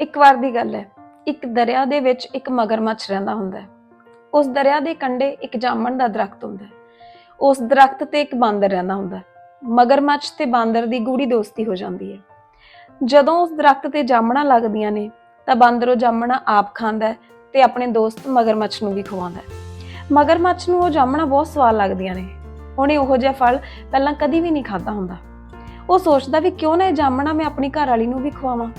ਇੱਕ ਵਾਰ ਦੀ ਗੱਲ ਹੈ, ਇੱਕ ਦਰਿਆ ਦੇ ਵਿੱਚ ਇੱਕ ਮਗਰਮੱਛ ਰਹਿੰਦਾ ਹੁੰਦਾ ਹੈ। ਉਸ ਦਰਿਆ ਦੇ ਕੰਢੇ ਇੱਕ ਜਾਮਣ ਦਾ ਦਰਖਤ ਹੁੰਦਾ ਹੈ। ਉਸ ਦਰਖਤ ਤੇ ਇੱਕ ਬਾਂਦਰ ਰਹਿੰਦਾ ਹੁੰਦਾ ਹੈ। ਮਗਰਮੱਛ ਤੇ ਬਾਂਦਰ ਦੀ ਗੂੜੀ ਦੋਸਤੀ ਹੋ ਜਾਂਦੀ ਹੈ। ਜਦੋਂ ਉਸ ਦਰਖਤ ਤੇ ਜਾਮਣਾ ਲੱਗਦੀਆਂ ਨੇ, ਤਾਂ ਬਾਂਦਰ ਉਹ ਜਾਮਣਾ ਆਪ ਖਾਂਦਾ ਹੈ ਤੇ ਆਪਣੇ ਦੋਸਤ ਮਗਰਮੱਛ ਨੂੰ ਵੀ ਖਵਾਉਂਦਾ ਮਗਰਮੱਛ ਨੂੰ ਉਹ ਜਾਮਣਾ ਬਹੁਤ ਸਵਾਦ ਲੱਗਦੀਆਂ ਨੇ। ਉਹਨੇ ਉਹੋ ਜਿਹਾ ਫਲ ਪਹਿਲਾਂ ਕਦੀ ਵੀ ਨਹੀਂ ਖਾਦਾ ਹੁੰਦਾ। ਉਹ ਸੋਚਦਾ ਵੀ ਕਿਉਂ ਨਾ ਇਹ ਜਾਮਣਾ ਮੈਂ ਆਪਣੀ ਘਰ ਵਾਲੀ ਨੂੰ ਵੀ ਖਵਾਵਾਂ।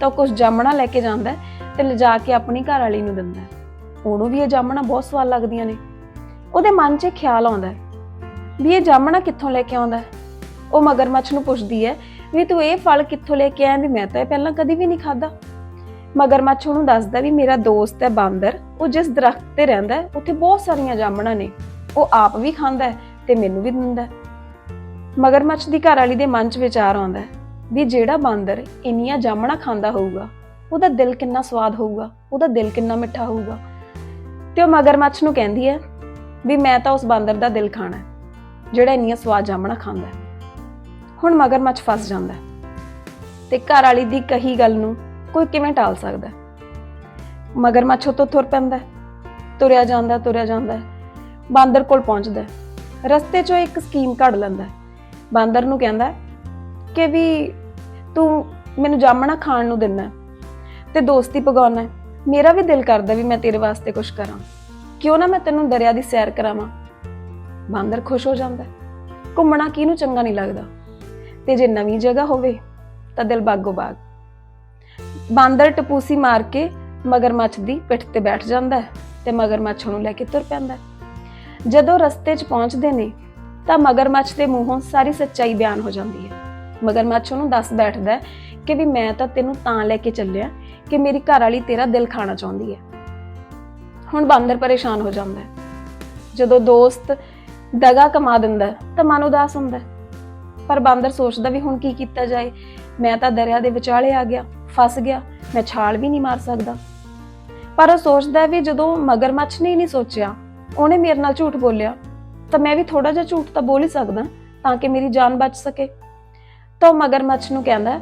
ਤਾਂ ਉਹ ਕੁਝ ਜਾਮਣਾ ਲੈ ਕੇ ਜਾਂਦਾ ਹੈ ਤੇ ਲਿਜਾ ਕੇ ਆਪਣੀ ਘਰ ਵਾਲੀ ਨੂੰ ਦਿੰਦਾ ਹੈ। ਉਹਨੂੰ ਵੀ ਇਹ ਜਾਮਣਾ ਬਹੁਤ ਸਵਾਦ ਲੱਗਦੀਆਂ ਨੇ। ਉਹਦੇ ਮਨ 'ਚ ਇਹ ਖਿਆਲ ਆਉਂਦਾ ਹੈ ਵੀ ਇਹ ਜਾਮਣਾ ਕਿੱਥੋਂ ਲੈ ਕੇ ਆਉਂਦਾ ਹੈ। ਉਹ ਮਗਰਮੱਛ ਨੂੰ ਪੁੱਛਦੀ ਹੈ ਵੀ ਤੂੰ ਇਹ ਫਲ ਕਿੱਥੋਂ ਲੈ ਕੇ ਆਇਆ ਵੀ ਮੈਂ ਤਾਂ ਇਹ ਪਹਿਲਾਂ ਕਦੀ ਵੀ ਨਹੀਂ ਖਾਦਾ ਮਗਰਮੱਛ ਉਹਨੂੰ ਦੱਸਦਾ ਵੀ ਮੇਰਾ ਦੋਸਤ ਹੈ ਬਾਂਦਰ, ਉਹ ਜਿਸ ਦਰਖਤ ਤੇ ਰਹਿੰਦਾ ਹੈ, ਉੱਥੇ ਬਹੁਤ ਸਾਰੀਆਂ ਜਾਮਣਾ ਨੇ। ਉਹ ਆਪ ਵੀ ਖਾਂਦਾ ਹੈ ਤੇ ਮੈਨੂੰ ਵੀ ਦਿੰਦਾ ਹੈ। ਮਗਰਮੱਛ ਦੀ ਘਰ ਵਾਲੀ ਦੇ ਮਨ 'ਚ ਵਿਚਾਰ ਆਉਂਦਾ ਹੈ ਵੀ ਜਿਹੜਾ ਬਾਂਦਰ ਇੰਨੀਆਂ ਜਾਮਣਾ ਖਾਂਦਾ ਹੋਊਗਾ, ਉਹਦਾ ਦਿਲ ਕਿੰਨਾ ਸਵਾਦ ਹੋਊਗਾ, ਉਹਦਾ ਦਿਲ ਕਿੰਨਾ ਮਿੱਠਾ ਹੋਊਗਾ। ਤੇ ਉਹ ਮਗਰਮੱਛ ਨੂੰ ਕਹਿੰਦੀ ਹੈ ਵੀ ਮੈਂ ਤਾਂ ਉਸ ਬਾਂਦਰ ਦਾ ਦਿਲ ਖਾਣਾ ਜਿਹੜਾ ਇੰਨੀਆਂ ਸਵਾਦ ਜਾਮਣਾ ਖਾਂਦਾ ਹੁਣ ਮਗਰਮੱਛ ਫਸ ਜਾਂਦਾ ਹੈ ਤੇ ਘਰ ਵਾਲੀ ਦੀ ਕਹੀ ਗੱਲ ਨੂੰ ਕੋਈ ਕਿਵੇਂ ਟਾਲ ਸਕਦਾ ਹੈ? ਮਗਰਮੱਛ ਉੱਤੋਂ ਤੁਰ ਪੈਂਦਾ ਤੁਰਿਆ ਜਾਂਦਾ ਤੁਰਿਆ ਜਾਂਦਾ ਬਾਂਦਰ ਕੋਲ ਪਹੁੰਚਦਾ ਰਸਤੇ 'ਚੋਂ ਇੱਕ ਸਕੀਮ ਘੜ ਲੈਂਦਾ ਬਾਂਦਰ ਨੂੰ ਕਹਿੰਦਾ ਕਿ ਵੀ ਤੂੰ ਮੈਨੂੰ ਜਾਮਣਾ ਖਾਣ ਨੂੰ ਦਿੰਦਾ ਹੈ ਤੇ ਦੋਸਤੀ ਪਗਾਉਣਾ ਹੈ। ਮੇਰਾ ਵੀ ਦਿਲ ਕਰਦਾ ਵੀ ਮੈਂ ਤੇਰੇ ਵਾਸਤੇ ਕੁਝ ਕਰਾਂ। ਕਿਉਂ ਨਾ ਮੈਂ ਤੈਨੂੰ ਦਰਿਆ ਦੀ ਸੈਰ ਕਰਾਵਾਂ। ਬਾਂਦਰ ਖੁਸ਼ ਹੋ ਜਾਂਦਾ ਹੈ। ਘੁੰਮਣਾ ਕਿਹਨੂੰ ਚੰਗਾ ਨਹੀਂ ਲੱਗਦਾ। ਤੇ ਜੇ ਨਵੀਂ ਜਗ੍ਹਾ ਹੋਵੇ ਤਾਂ ਦਿਲ ਬਾਗੋ ਬਾਗ। ਬਾਂਦਰ ਟਪੂਸੀ ਮਾਰ ਕੇ ਮਗਰਮੱਛ ਦੀ ਪਿੱਠ ਤੇ ਬੈਠ ਜਾਂਦਾ ਹੈ ਤੇ ਮਗਰਮੱਛ ਨੂੰ ਲੈ ਕੇ ਤੁਰ ਪੈਂਦਾ ਹੈ। ਜਦੋਂ ਰਸਤੇ 'ਚ ਪਹੁੰਚਦੇ ਨੇ ਤਾਂ ਮਗਰਮੱਛ ਦੇ ਮੂੰਹੋਂ ਸਾਰੀ ਸੱਚਾਈ ਬਿਆਨ ਹੋ ਜਾਂਦੀ ਹੈ। ਮਗਰਮੱਛ ਉਹਨੂੰ ਦੱਸ ਬੈਠਦਾ ਹੈ ਕਿ ਵੀ ਮੈਂ ਤਾਂ ਤੈਨੂੰ ਤਾਂ ਲੈ ਕੇ ਚੱਲਿਆ ਕਿ ਮੇਰੀ ਘਰ ਵਾਲੀ ਤੇਰਾ ਦਿਲ ਖਾਣਾ ਚਾਹੁੰਦੀ ਹੈ। ਹੁਣ ਬਾਂਦਰ ਪਰੇਸ਼ਾਨ ਹੋ ਜਾਂਦਾ ਹੈ। ਜਦੋਂ ਦੋਸਤ ਦਗਾ ਕਮਾ ਦਿੰਦਾ ਤਾਂ ਮਨ ਉਦਾਸ ਹੁੰਦਾ ਪਰ ਬਾਂਦਰ ਸੋਚਦਾ ਵੀ ਹੁਣ ਕੀ ਕੀਤਾ ਜਾਏ। ਮੈਂ ਤਾਂ ਦਰਿਆ ਦੇ ਵਿਚਾਲੇ ਆ ਗਿਆ, ਫਸ ਗਿਆ, ਮੈਂ ਛਾਲ ਵੀ ਨਹੀਂ ਮਾਰ ਸਕਦਾ। ਪਰ ਉਹ ਸੋਚਦਾ ਵੀ ਜਦੋਂ ਮਗਰਮੱਛ ਨੇ ਹੀ ਨਹੀਂ ਸੋਚਿਆ, ਉਹਨੇ ਮੇਰੇ ਨਾਲ ਝੂਠ ਬੋਲਿਆ, ਤਾਂ ਮੈਂ ਵੀ ਥੋੜਾ ਜਿਹਾ ਝੂਠ ਤਾਂ ਬੋਲ ਹੀ ਸਕਦਾ, ਤਾਂ ਕਿ ਮੇਰੀ ਜਾਨ ਬਚ ਸਕੇ। ਤਾਂ ਉਹ ਮਗਰਮੱਛ ਨੂੰ ਕਹਿੰਦਾ ਹੈ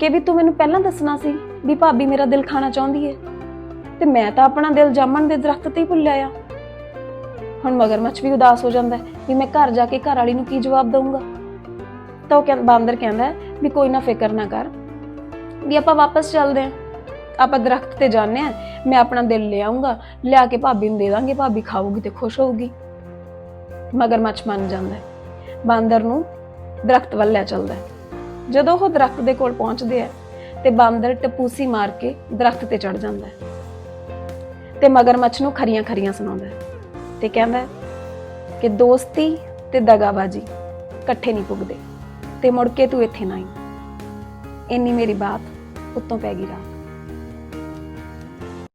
ਕਿ ਵੀ ਤੂੰ ਮੈਨੂੰ ਪਹਿਲਾਂ ਦੱਸਣਾ ਸੀ ਵੀ ਭਾਬੀ ਮੇਰਾ ਦਿਲ ਖਾਣਾ ਚਾਹੁੰਦੀ ਹੈ। ਤੇ ਮੈਂ ਤਾਂ ਆਪਣਾ ਦਿਲ ਜਾਮਣ ਦੇ ਦਰਖਤ ਤੇ ਹੀ ਭੁੱਲਿਆ ਆ ਹੁਣ ਮਗਰਮੱਛ ਵੀ ਉਦਾਸ ਹੋ ਜਾਂਦਾ ਹੈ ਵੀ ਮੈਂ ਘਰ ਜਾ ਕੇ ਘਰ ਵਾਲੀ ਨੂੰ ਕੀ ਜਵਾਬ ਦਊਂਗਾ। ਤਾਂ ਉਹ ਕਹਿੰਦਾ, ਬਾਂਦਰ ਕਹਿੰਦਾ ਹੈ ਵੀ ਕੋਈ ਨਾ ਫਿਕਰ ਨਾ ਕਰ। ਵੀ ਆਪਾਂ ਵਾਪਸ ਚੱਲਦੇ ਆਂ ਆਪਾਂ ਦਰਖਤ ਤੇ ਜਾਂਦੇ ਆਂ ਮੈਂ ਆਪਣਾ ਦਿਲ ਲੈ ਆਉਂਗਾ ਲਿਆ ਕੇ ਭਾਬੀ ਨੂੰ ਦੇ ਦਾਂਗੇ, ਭਾਬੀ ਖਾਊਗੀ ਤੇ ਖੁਸ਼ ਹੋਊਗੀ। ਮਗਰਮੱਛ ਮੰਨ ਜਾਂਦਾ ਹੈ। ਬਾਂਦਰ ਨੂੰ ਦਰਖਤ ਵੱਲ ਲੈ ਚੱਲਦਾ ਹੈ। ਜਦੋਂ ਉਹ ਦਰਖਤ ਦੇ ਕੋਲ ਪਹੁੰਚਦੇ ਆ ਤੇ ਬਾਂਦਰ ਟਪੂਸੀ ਮਾਰ ਕੇ ਦਰਖਤ ਤੇ ਚੜ ਜਾਂਦਾ ਹੈ ਤੇ ਮਗਰਮੱਛ ਨੂੰ ਖਰੀਆਂ ਖਰੀਆਂ ਸੁਣਾਉਂਦਾ ਹੈ ਤੇ ਕਹਿੰਦਾ ਹੈ ਕਿ ਦੋਸਤੀ ਤੇ ਦਗਾਬਾਜੀ ਇਕੱਠੇ ਨਹੀਂ ਪੁੱਗਦੇ ਤੇ ਮੁੜ ਕੇ ਤੂੰ ਇੱਥੇ ਨਾ ਆਈ। ਇੰਨੀ ਮੇਰੀ ਬਾਤ ਉੱਤੋਂ ਪੈ ਗਈ ਰਾਤ।